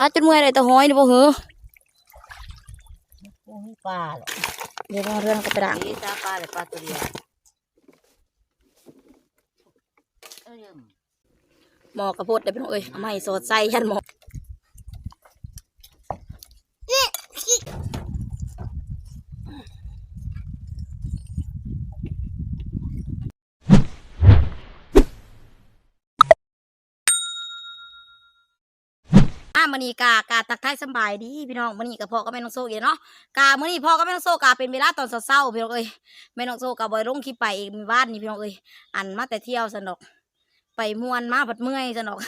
อาจนเมื่อยเลยตะห้อยนี่บ่เหรอพวกนี้ปลาแหละเดี๋ยวเอาเรื่องก็ไปด่างนี่ตาปลาเลยปลาตัวเดียวเอ้ยมหมอกระโพดได้พี่น้องเอ้ยเอามาให้สอดใส่ยันหมออ่ อนี้กากาตักทายสบายดีพี่น้องมื้อนี้ก็พ่อก็แม่น้องโซอยู่เนาะกามื้อนี้พ่อก็แม่น้องโซกาเป็นเวลาตอนเช้าๆพี่น้องเอ้ยแม่น้องโซกาบ่ได้ลงคลิปไปเองมีบ้านนี่พี่น้องเอ้ยอันมาแต่เที่ยวสนอกไปมวนมาผัดเมื่อยสนอก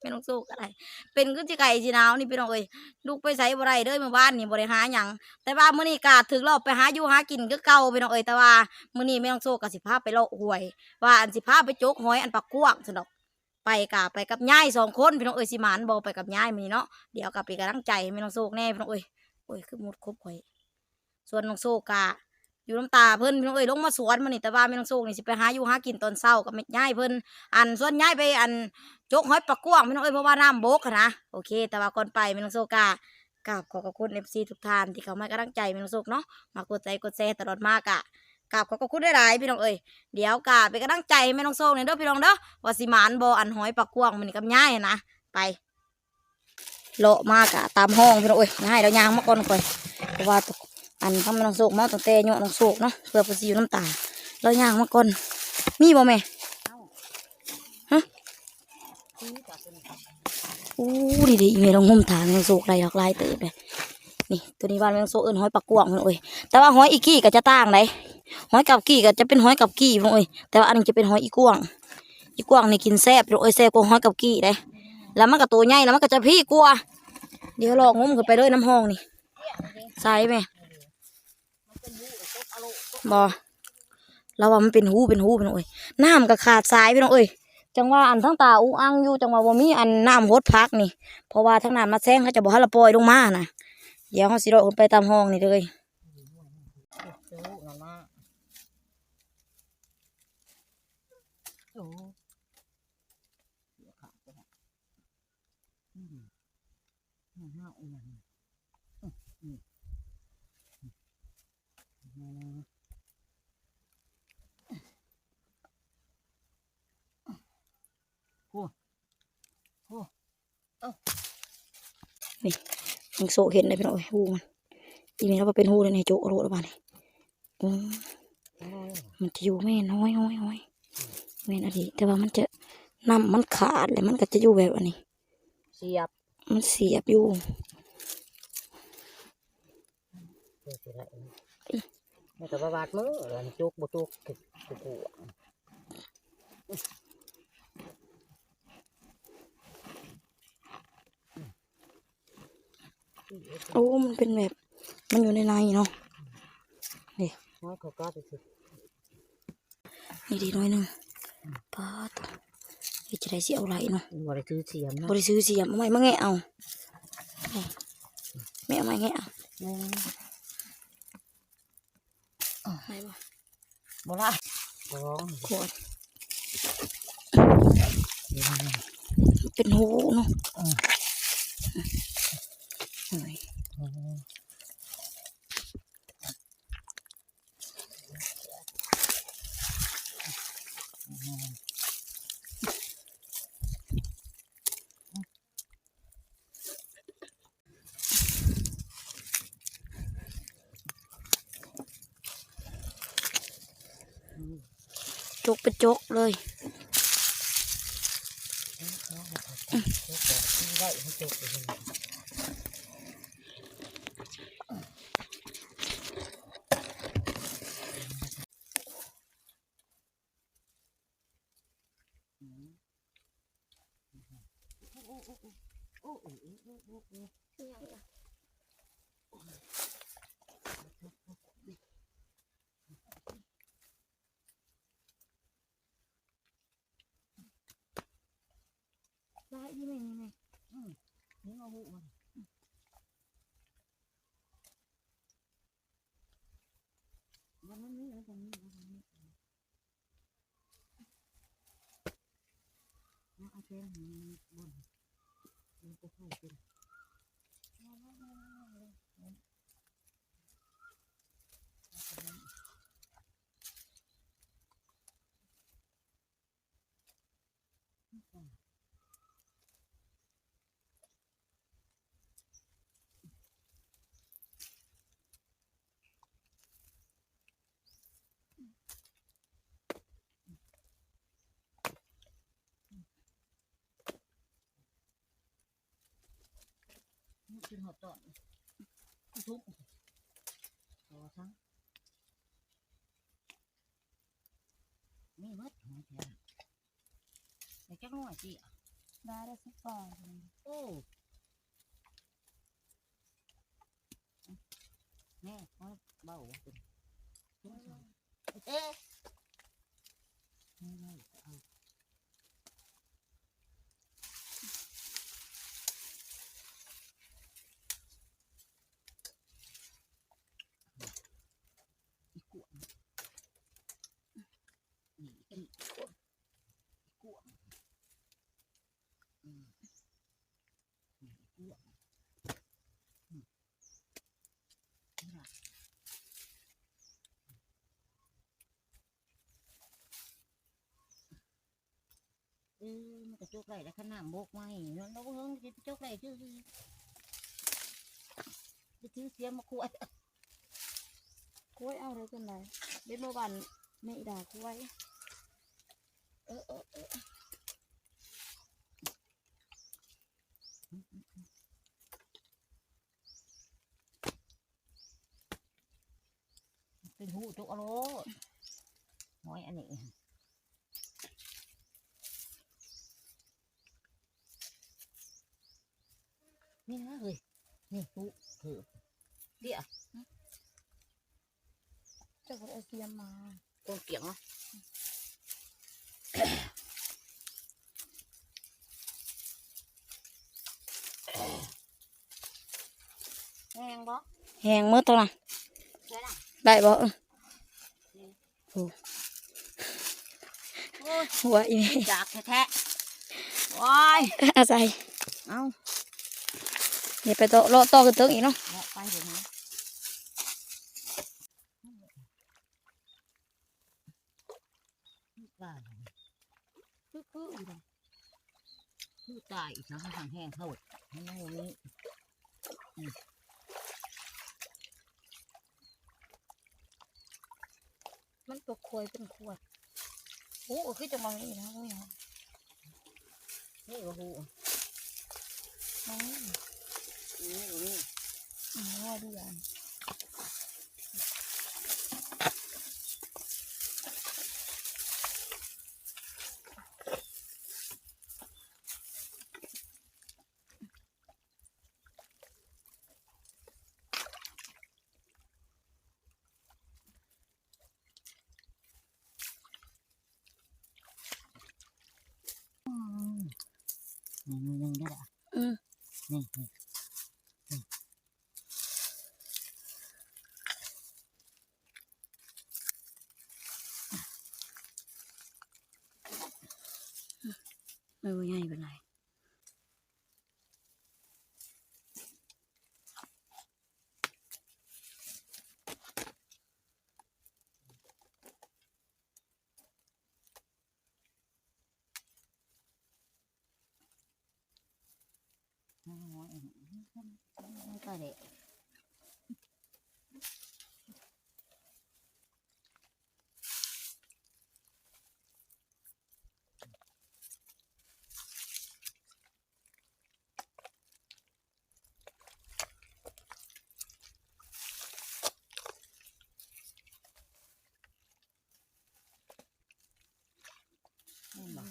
ไม่ต้องสู้ก็ได้เป็นขึ้นจีไก่จีนาวนี่พี่น้องเอ้ยลูกไปใส่บ่ได้เด้อเมื่อวานนี่บ่ได้หาหยังแต่ว่ามื้อนี้กาถึงรอบไปหาอยู่หากินคือเก่าพี่น้องเอ้ยแต่ว่ามื้อนี้ไม่ต้องสู้ก็สิพาพไปเลาะหวย ว่าอันสิพาพไปโจกหอยอันปักกวางสนอก ไปกะไปกับยายสองคนพี่น้องเอ้ยสิหมานบ่ไปกับยายมีเนาะเดี๋ยวกะไปนกำลังใจให้ไม่ต้องสู้แน่พี่น้องเอ้ยโอ้ยคือหมดครบหอยส่วนน้องสู้กะอยู่น้ำตาเพิ่นพี่น้องเอ้ยลงมาสวนมื้อนี้แต่ว่าไม่ต้องสู้นี่สิไปหาอยู่หากินตอนเช้ากับแม่ยายเพิ่นอันส่วนย้ายไปอันจกหอยปลากวงไม่ต้องเอ้ยเพราะว่าน้ำบกนะโอเค แต่ว่าก่อนไปไม่ต้องโซกากราบขอขอบคุณเอฟซีทุกท่านที่เขามากำลังใจไม่ต้องโซกเนาะมากดใจกดแชร์ตลอดมากอะ กราบขอบคุณได้หลายพี่น้องเอ้ยเดี๋ยวกราบไปนกำลังใจไม่ต้องโซกเนี่ยเด้อพี่น้องเด้อว่าสิมานบออันหอยปลากวางมันกับย้ายนะไปเลาะมากอะตามห้องพี่น้องเอ้ยง่ายเรายางมาก่อนก่อนเพราะว่าอันทำไม่ต้องโซกมาตั้งแต่เนาะต้องโซกเนาะเพื่อเพื่อสิอยู่น้ำตาเรายางมาก่อนมีบ่แม่นี่ปลาตัวนี้อู้ดีดีๆอีเมลงงมถางยังโศกไรหลากหลายเติบเลยนี่ตัวนี้บ้านมันโศกเอินหอยปักกวางมันโอ้ยแต่ว่าหอยอีกี้ก็จะต่างเลย หอยกับกี้ก็จะเป็นหอยกับกี้มันโอ้ยแต่ว่าอันนี้จะเป็นหอยอีกวางอีกวางนี่กินแซ่บโอ้ยแซ่บกว่าหอยกับกี้เลยแล้วมันก็ตัวใหญ่แล้วมันก็จะพี่กลัวเดี๋ยวลองงมขึ้นไปเลยน้ำห้องนี่ใส่ไหมบอเราว่ามันเป็นหูเป็นหูเป็นโอ้ยน้ำก็ขาดสายไปน้องเอ้ยจังว่าอันทั้งตาอุ้งอังอยู่จังว่าบ่มีอันน้ำหดพักนี่เพราะว่าทั้งน้ำมาแซงเขาจะบอกให้เราปล่อยลงมานะเดี๋ยวเขาสิโดดไปตามห้องนี่เลย ซื้อนั่นนะโอ้เดี๋ยวขาดไปละอืม ห้าห้าอีกอย่างหนึ่งอืมอืมอืมยังโซเห็นเลยพี่น้องเอ้ยหูมันอีเมลเราเป็นหูเลยในโจโรดบ้านนี่อืมมันจะอยู่แม่น้อยน้อยน้อยแม่นอดีแต่ว่ามันจะน้ำมันขาดเลยมันก็จะอยู่แบบอันนี้ เสียบ มันเสียบอยู่เสียบอะไรไม่แต่ว่าบาดมือแล้วจุกบุจุกถึกกุกกุโอ้ มันเป็นแบบ มันอยู่ในในเนาะน้อยเขาก็ไปสินี่ดีน้อยหนึงปาดเฮ็ด จะได้สิเอาไรเนาะบ่ได้ซื้อเสียมนะบริซื้อเสียมเอาไม้มาแงะเอานี่แม่เอาไม้แงะเอาอืมไม่บ่บ่ละสองขวดเป็นหูเนาะเฮ้ย อืม จกเป็นจกเลยได้ เส้นบนมันก็เข้าเป็นอืม นี่คือหัวตอนทุกพอทั้งนี่มัดหัวแท้แต่จักหน่อยสิอะได้ได้สักปองโอ้แม่เขาเบาเป็นเอ๊ะไม่ไม่เอาอีกกวนนี่อีกกวนอีกกวนอืม นี่อีกกวนอืมนี่ล่ะ เออมันกระจกไหลแล้วขนาดโบกไม่เนาะเราเพิ่งจะจกไหลชื่อจะชื่อเสียมาขวดกล้วยเอาเลยกันไหนเบ็ดเมื่อวันไม่ด่ากล้วยเออเออเออเป็นหูจุกอโลน้อยอันนี้ นี่นะเฮ้ยนี่หูเถือเดี๋ยวเจ้าก็เอาเสียมมาต้นเกียงเนาะแห้งบ่แหงเมื่อตัวน่ะใช่ล่ะได้บ่เออโอ้ยหัวอีนี่จากแท้ๆว้ายอาศัยเอา อย่ไปโตะเลาะต่อกันเติงอีกเนาะเลาะไปเดี๋ยวนี้ตายคือคืออีกแล้วคือตายอีกนะทางแห้งเข้าห้นั่นี้มันตัวควยเป็นขวดโอ้คือจะมองนี่นะโอ้ยนี่โอ้โหอ๋อ นี่นี่อืมว่าดีอะนี่นี่นี่ได้ละ อืม นี่นี่ เออง่ายเป็นไร น้อยไม่ก็เด็กแม่นบ่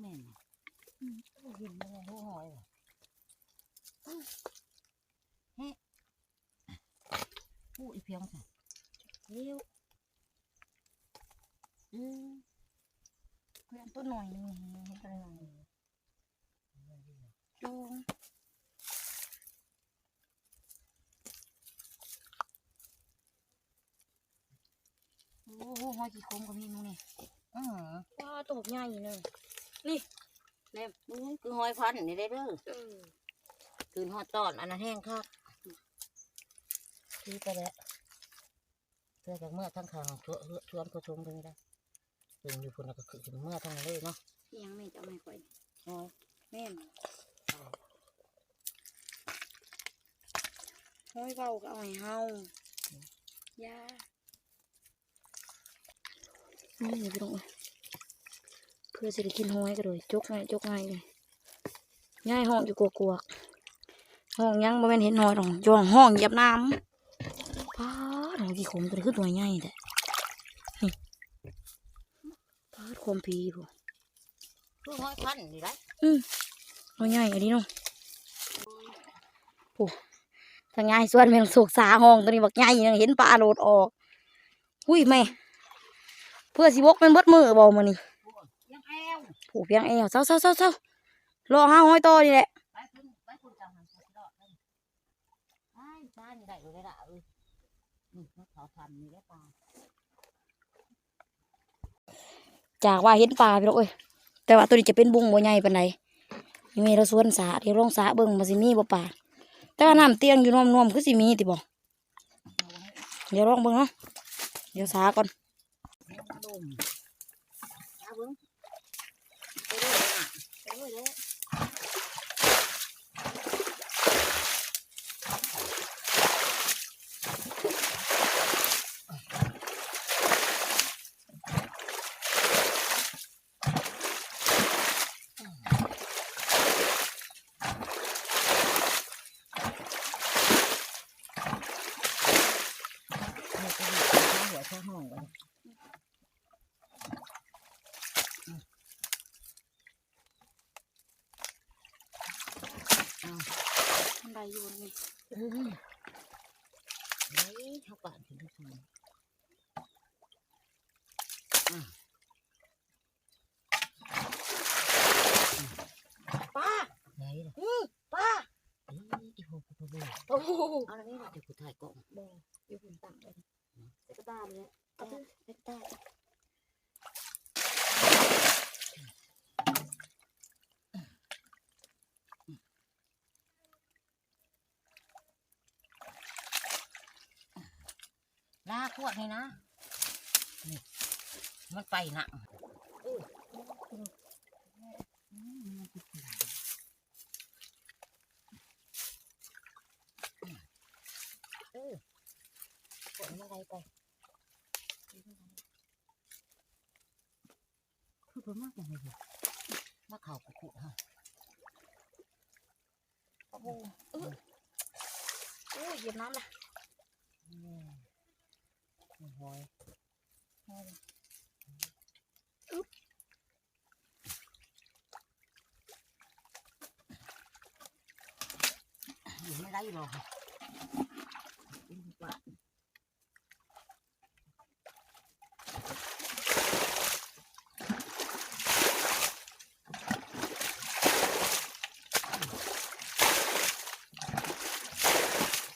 แม่นบ่ เห็นมันหูหอยบ่พูดอีเพียงค่ะเร็วอืมเพื่อนตัวหน่อยนึงเห็นตัวหน่อยจูงโอ้โหหอยกี่โคมกับพี่นู้นนี่อืมว้าตัวใหญ่เลยนี่ คือหอยพันนี่ได้เด้อเออคืนหอดตอนอันนั้นแห้งคักทีไปแล้วเพื่อจากเมื่อทั้งขางชวนชวนผู้ชมกันได้เป็นอยู่คนละก็คือเมื่อทั้งนั้นเลยเนาะอีหยังแม่จะเอาให้ข่อยอ๋อแม่นห้อยเบาก็เอาให้เฮาย่านี่พี่น้อง เอ้ยเพื่อสิได้กินห้อยก็เลยจกง่ายจกง่ายเลยง่ายห้องอยู่กลัวๆห้องยังบ่แม่นเห็นน้อยหรอกจ้องห้องเหยียบน้ำป้าดอกกี่ขมตัวนี้คือตัวใหญ่แต่นี่ป้าดความพีพวกคือห้อยพันนี่ไรอืมตัวใหญ่อันนี้เนาะโอ้ทางง่ายส่วนแมงสุกสาห้องตัวนี้บักใหญ่ยังเห็นปลาโหลดออก หุ้ยแม่เพื่อสิวกเป็นเบดมือบ่มานี่ยังแอว ผูกเพียงเอวเศร้าเศร้าเศร้าเศร้ารอห้าห้อยตอนี่แหละไปคุณไปคุณจังหันสุดยอดเลยไอ้บ้านได้เลยละเอ้ยนี่มะขาวพันนี่ได้ปลาจากว่าเห็นปลาพี่น้องเอ้ยแต่ว่าตัวนี้จะเป็นบุ้งบ่ใหญ่ปานใดนี่มีเราสวนสาเดี๋ยวลองสาเบิ่งมาสิมีบ่ปลาแต่ว่าน้ำเตียงอยู่น่วมๆคือสิมีติบ่เดี๋ยวลองเบิ่งเนาะเดี๋ยวสาก่อน ดมเอาเบิ้งไปด้วยเลยน่ะไปด้วยเลยนี่ก็มีข้าวหัวข้าวห้องกัน มันได้อยู่นี่ เออ เฮ้ยเขาป่านถึงทุกคนอะป้าไหนล่ะอือป้าเอ้ยอีโหกูตัวเบลโอ้โหเอาละนี่เดี๋ยวกูถ่ายกล้องบ่อยู่บนตังเลยเดี๋ยวก็ตามเลยเอาเถอะเล็กตา นี่นะ นี่ มันไปหนักเอออืมมันออขวดอะไรไปคือผมมากอย่างเลยมาเข่ากุกุฮะโอ้โหเออโอ้ยเยียบน้ำละ อืมโอ้โหย อยู่ไม่ได้หรอกค่ะเป็นปลา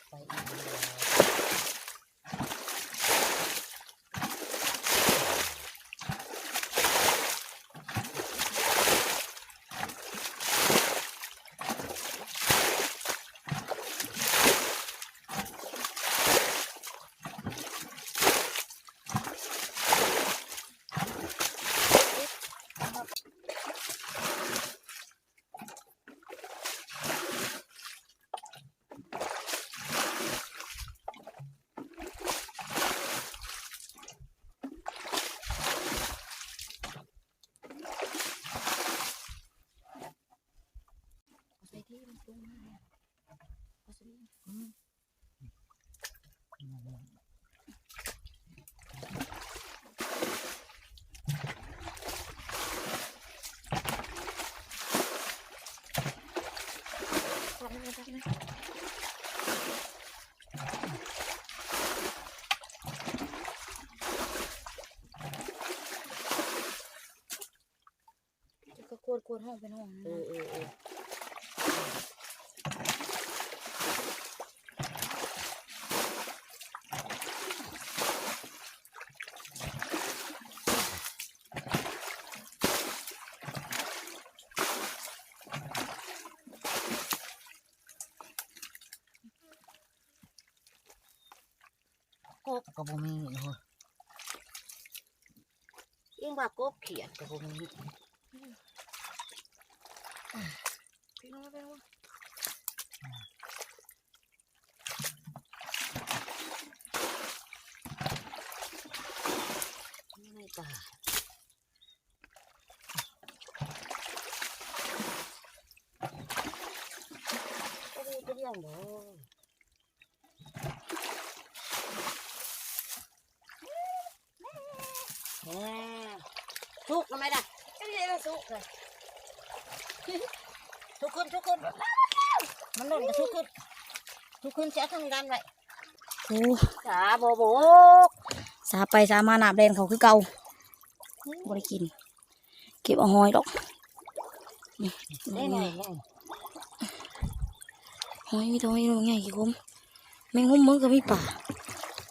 ไปอีกแล้วเอาใส่ที่มันตุ้งมาเลยเอาใส่ที่ อืมกลับมาเลยกลับมาเลยจะก็ก วดกวดห้องเป็นห้องนะเออเออเออกบก็บ่มีเนาะเองว่ากบเขียดกับพวกนี้ พี่น้องพี่น้อง ไม่ตายก็ดีก็เรื่องเลยแหม ทุกข์ทำไมล่ะไม่ได้มาสุกเลยทุกคนทุกคนมันหล่นกับทุกคนทุกคนจะทำกันไว้โอ้จ้าโบโบกสาไปสามาหนาบแดนเขาคือเก่าบ่ได้กิน เก็บเอาหอยดอกนี่ได้ไงไงหอยมีตัวให้ดูไงกี่คมแมงมุมมึงก็มีป่า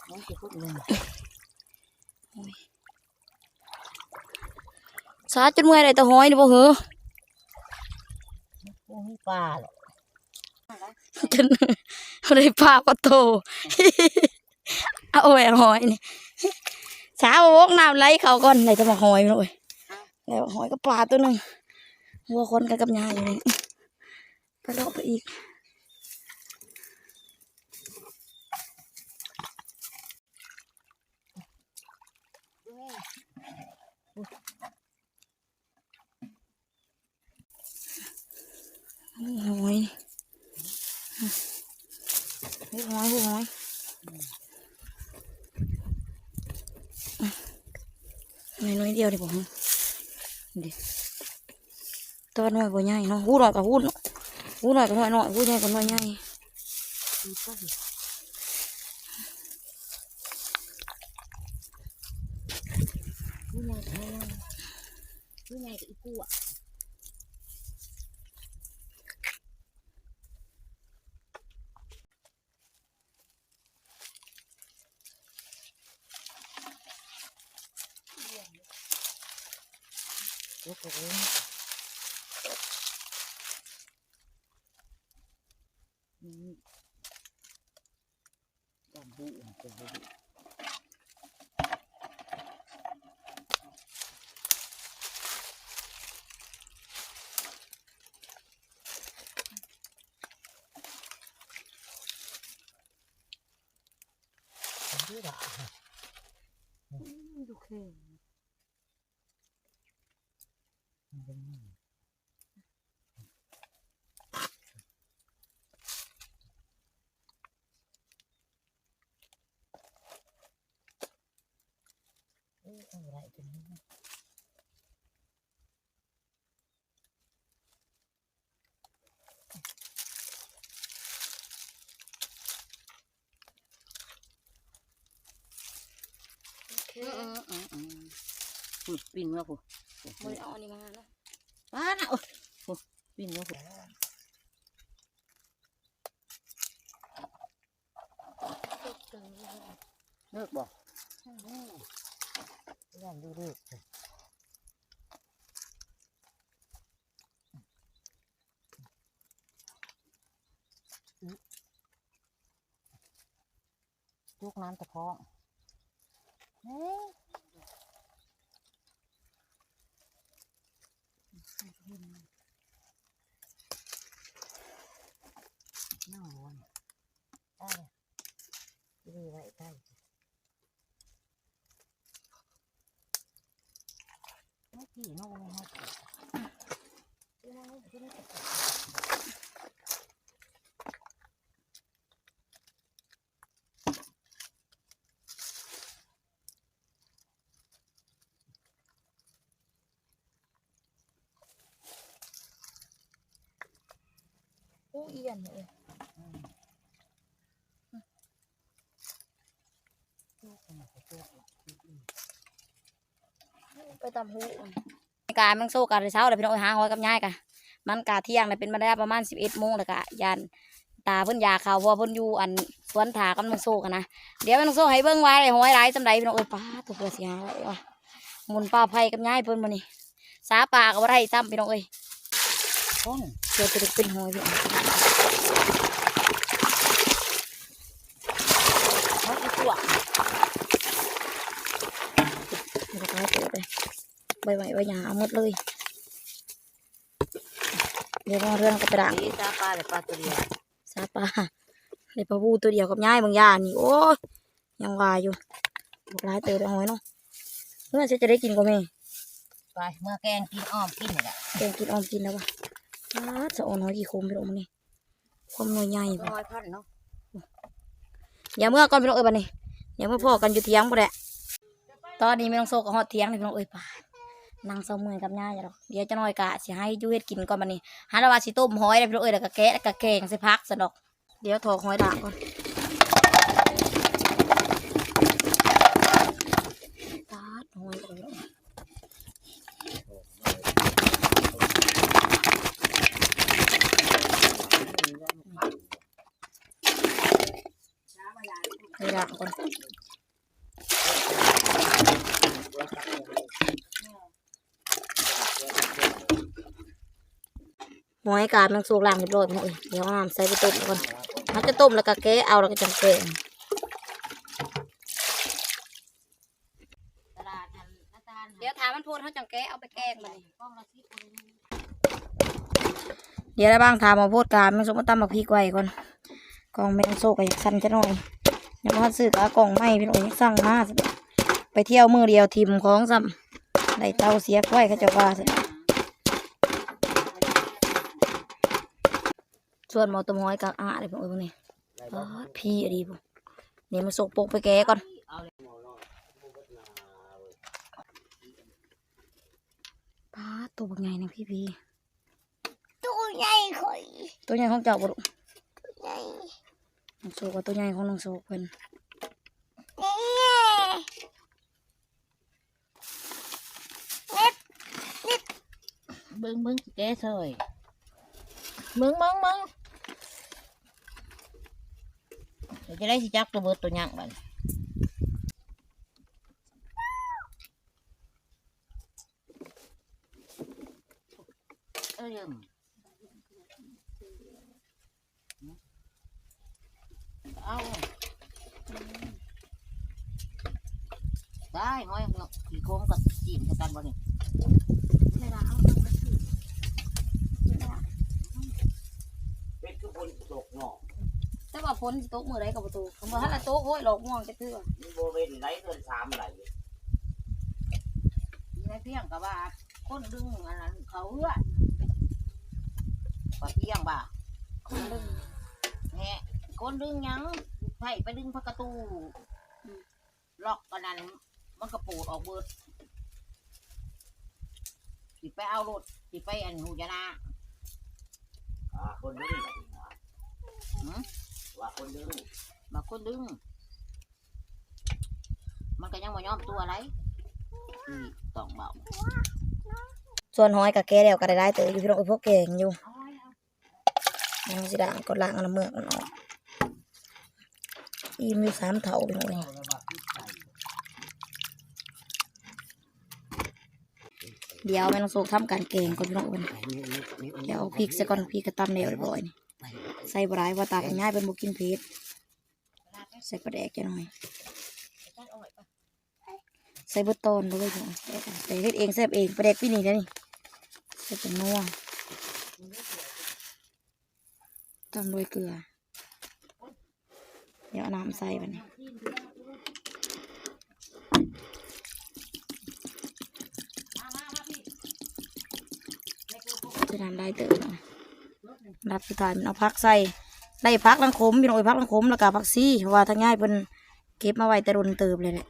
น้องจะพูดเลย สาจนเมื่อยได้แต่หอยนี่บ่เหรอพวกนี้ปลาหรอกจนบ่ได้ปลาปะโตเอาแหวนหอยนี่สาววกน้ำไหลเขาก่อนไหนจะมาหอยมันโอ้ยแล้วหอยก็ปลาตัวหนึงวัวคนกันกับยาอยู่นี่ไปเลาะไปอีก หอยนี่หอยหอยหอยน้อยเดียวดิผมดิตัวน้อยบ่ใหญ่เนาะหูหน่อยกับหูหน่อยหูหน่อยกับหน่อยหน่อยหูใหญ่กับหน่อยใหญ่ มีก็อยู่นี่ไงนี่ไงนี่ไงกับอีปูอะ ยกไปเลยอืมดำบุเป็นบุดูด่าดูแค่เอ้ยอะไรกันนี่ อืมอืมอืมอืมพูดปินมาพูบ่ได้เอาอันนี้มานะว้าน่ะโอ้โหปินมาพูเลิกบอกยันดูเลิกยกน้ำตะเพาะเฮ้ย น่าวนได้ ดีไว้ได้ไม่กี่โน่นไม่กี่อู้เอียนเลยไป ตามหูกาแมงโซกาเช้าเลยพี่น้องไปหาหอยกับยายกะมันกาเที่ยงเลยเป็นมาได้ประมาณสิบเอ็ดโมงแล้วกะยานตาเพิ่นยาเขาเพราะว่าเพิ่นอยู่อันสวนถากับแมงโซกันนะเดี๋ยวแมงโซให้เบิ่งไว้หอยหลายสำใดพี่น้องเอ้ยป้าตัวเพื่อเสียหายว่ะหมุนปลาไผ่กับยายเพิ่นมานี่สาปลาก็บ่ได้ซ้ำพี่น้องเอ้ยคนเจอตัวเด็กเป็นหอยพี่น้อง เขาอีกตัวเดี๋ยวก็ให้เปิดเลยใบไม้ใบหญ้าเอาหมดเลย เดี๋ยวมาเรื่องกระปด่างนี่ตาปลาหรือปลาตัวเดียวซาปลาเลยปลาบูตัวเดียวกับย่ายบางยานี่โอ้ยยังวายอยู่บอกร้ายเตยไปหอยเนาะเมื่อจะจะได้กินก็แม่ไปเมื่อแกงกินอ้อมกินนี่แหละแกงกินออมกินแล้ววะอ้าจะอ่อนน้อยกี่คมไปลงมานี่ความน้อยใหญ่บ่น้อยพันเนาะอย่าเมื่อก่อนไปลงเอ้ยบันนี้อย่าเมื่อพ่อกันอยู่เทียงบ่แหละตอนนี้ไม่ต้องโซกับฮอดเทียงเลยพี่น้องเอ้ยป่าน นางเศร้าเมื่อยกับย่าอย่าหรอกเดี๋ยวจะน้อยกะสิให้ยูเฮ็ดกินก่อนบันนี้หาล้วว่าสิต้มหอยได้พี่น้องเอ้ยแล้วก็แกะแล้วก็แกงใส่พักสนอก เดี๋ยวถอกหอยด่างก่อนตาดหอยไปแล้วหอยด่างก่อน หอยกาดมันสุกล่างเรียบร้อยพี่น้องเอ้ยเดี๋ยวเอาน้ำใส่ไปต้มก่อนมันจะต้มแล้วก็แกะเอาแล้วก็จังแกงตลาดอันอาจารย์เดี๋ยวถามมันพูดเขาจังแกะเอาไปแกงมันกล้องละสิบคนเดี๋ยวได้บ้างถามมาพูดการมันสมมติตำบักพริกไว้ก่อนกล่องไม่ต้องโซกก็อยากสั่นจะหน่อยเดี๋ยวมาซื้อกากล่องไม่พี่น้องอยากสั่งมาสิไปเที่ยวมือเดียวทิมของซ้ำได้เตาเสียไว้เขาจะว่าสิ ส่วนหมอตวหอยกับอาเลยพวกเอ้ยพวกนี้ป๊าดพี่อะดีพวกนี่มันสกปรกไปแกะก่อนป้าดตัวบักใหญ่นะพี่พี่ตัวใหญ่ข่อยตัวใหญ่ของเจ้าบุรุใหญ่น้องโซกับตัวใหญ่ของน้องโซเพิ่นเบิ้งเบิ้งแกซอยเบิ้งเบิ้งเบิ้งเดี๋ยวจะได้สิจักตัวเบิดตัวยักษ์บัดเอ้ยมเอาได้ห้อยขี่โค้งกับจีมกันบ่นี่เป็นทุกคนตกหนอก แต่ว่าพ้นสิโต๊ะมือไรกับประตูคำว่าถ้าละโต๊ะโอ้ยหลอกง่วงจะเถื่อมันโบเวนไหลเกินสามไหลในเพียงกับว่า คนดึงอันนั้นเขาเอื้อปะเพียงบ่าคนดึงแหะคนดึงหยังไผไปดึงพระกระตูล็อกกันนั้นมันกระปูดออกเบิดสิไปเอารถสิไปอันหูยานาอ่าคนดึงไหลนะ หืม ว่าคนดึงมาคนดึง มันก็ยังบ่ยอมตัวอะไรอืมต้องเบาส่วนหอยกับแกแล้วก็ได้ได้เตยอยู่พี่น้องไอ้พวกแกงอยู่มันสิด่างก็ล้างเอาน้ำเมือกมันออกอิ่มอยู่สามเถาพี่น้องเดี๋ยวแม่น้องโซกทำการแกงก่อนพี่น้องเอ้ยเดี๋ยวพริกใส่ก่อนพริกกระตำแล้วเรียบร้อยนี่ ใส่บรายว่าตากันง่ายเป็นบุกินเผ็ดใส่ปลาแดกจะหน่อยใส่เบอร์ตอนด้วยพี่น้องแต่เฮ็ดเองแซ่บเองปลาแดกพี่นี่นะนี่ใส่เป็นนัวตำด้วยเกลือ เดี๋ยวน้ำใส่ไปนี่จะทำได้เติมนะ รัดสุดท้ายมันเอาพักใส่ได้พักลังขมพี่น้องเอ้ยพักลังขมแล้วก็พักซี่ว่าทั้งง่ายเป็นเก็บมาไว้แต่รุนเติบเลยแหละ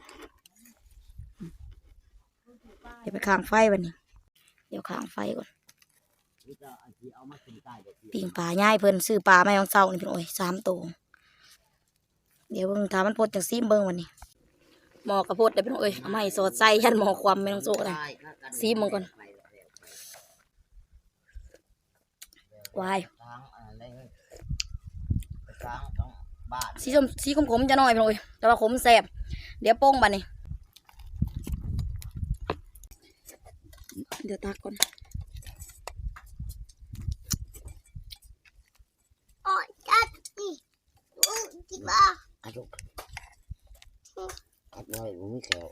เดี๋ยวไปข้างไฟวันนี้ เดี๋ยวข้างไฟก่อนนี่จะอันที่เอามากินใต้เด็กปิ่งปลาย่ายเพิ่นซื้อปลาไม่ของเศร้านี่พี่น้องโอ้ยสามตัวเดี๋ยวเบิ่งถามมันพดจากซีมเบิ่งวันนี้หมอกระพดเดี๋ยวพี่น้องเอ้ยเอามาให้สอดใส่ยันหมอความไม่ต้องโซ่เลยซีมึงก่อน วายช้างอะไรช้างต้องบ้านสีส้มสีขมๆจะน้อยพี่น้องเอ้ยแต่ว่าขมแซ่บเดี๋ยวโป้งบัดนี้เดี๋ยวตักก่อนอ๋อจัดนี่กินบ้าอายุอัดน้อยมึงไม่แขว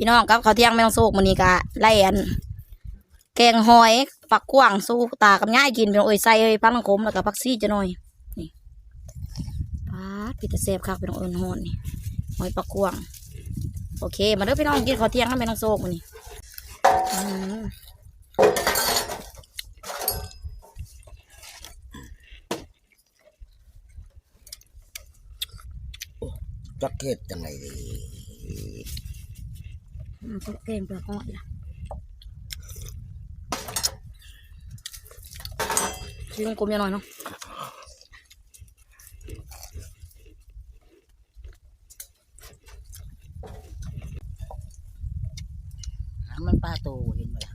พี่น้องกับข้าวเที่ยงแม่น้องโซกมื้อนี้ก็ไล่อันแกงหอยฝักกวางสู้ตากับง่ายกินพี่น้องเอ้ยใส่พักลังคมแล้วก็ผักซี่จะหน่อยนี่ปาดพี่ตะเสบคักพี่น้องเอิญฮอนนี่หอยปักกวาง โอเค มาเด้อพี่น้องกินข้าวเที่ยงกันแม่น้องโซกมื้อนี้อืมจักเก็ดจังไงดี อืมแกงเปลือกหอยล่ะชิลงกลมยังหน่อยเนาะหามันปลาโตเห็นบ่ล่ะ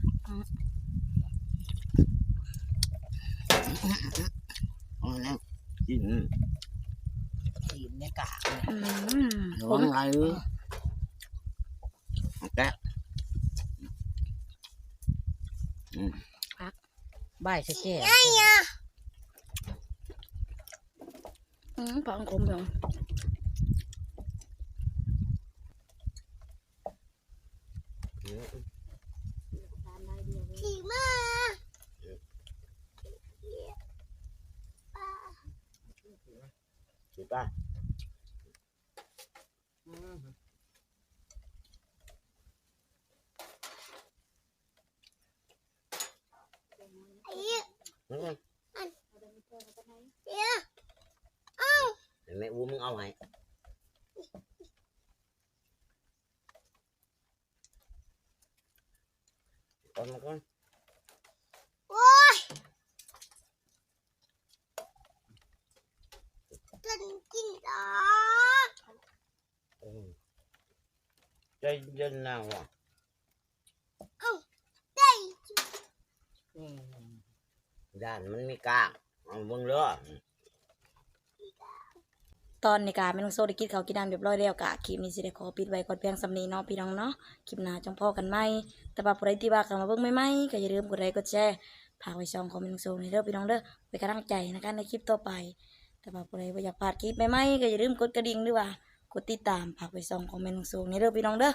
เอาแล้วกินทีมในกากเนี่ยอืมระวังไหลแกะ บ่ายสะแก่อืมพักลังคมพี่น้อง สิป่ะ Ừ. เห็นไหมอูมึงเอาไงก่อนมาก่อนอืมใจเย็นนะว่ะอืมด้านมันมีกลางเอาเบิ่งเรือ ตอนในการแม่น้องโซได้กินข้ากินน้ำเรียบร้อยแล้วกะคลิปนี้สิได้ขอปิดไว้ก่อนเพียงสำนีเนาะพี่น้องเนาะคลิปหน้าจังพ่อกันไหมแต่ว่าผู้ใดที่ว่ากันมาเบิ่งไม่ๆก็อย่าลืมกดไลค์กดแชร์ฝากไว้ช่องของแม่น้องโซในเด้อพี่น้องเด้อไปกระตั้งใจนการในคลิปต่อไป แต่ว่าผู้ใดบ่อยากพลาดคลิปไม่ๆก็อย่าลืมกดกระดิ่งด้วยว่ากดติดตามฝากไว้ช่องของแม่น้องโซในเด้อพี่น้องเด้อ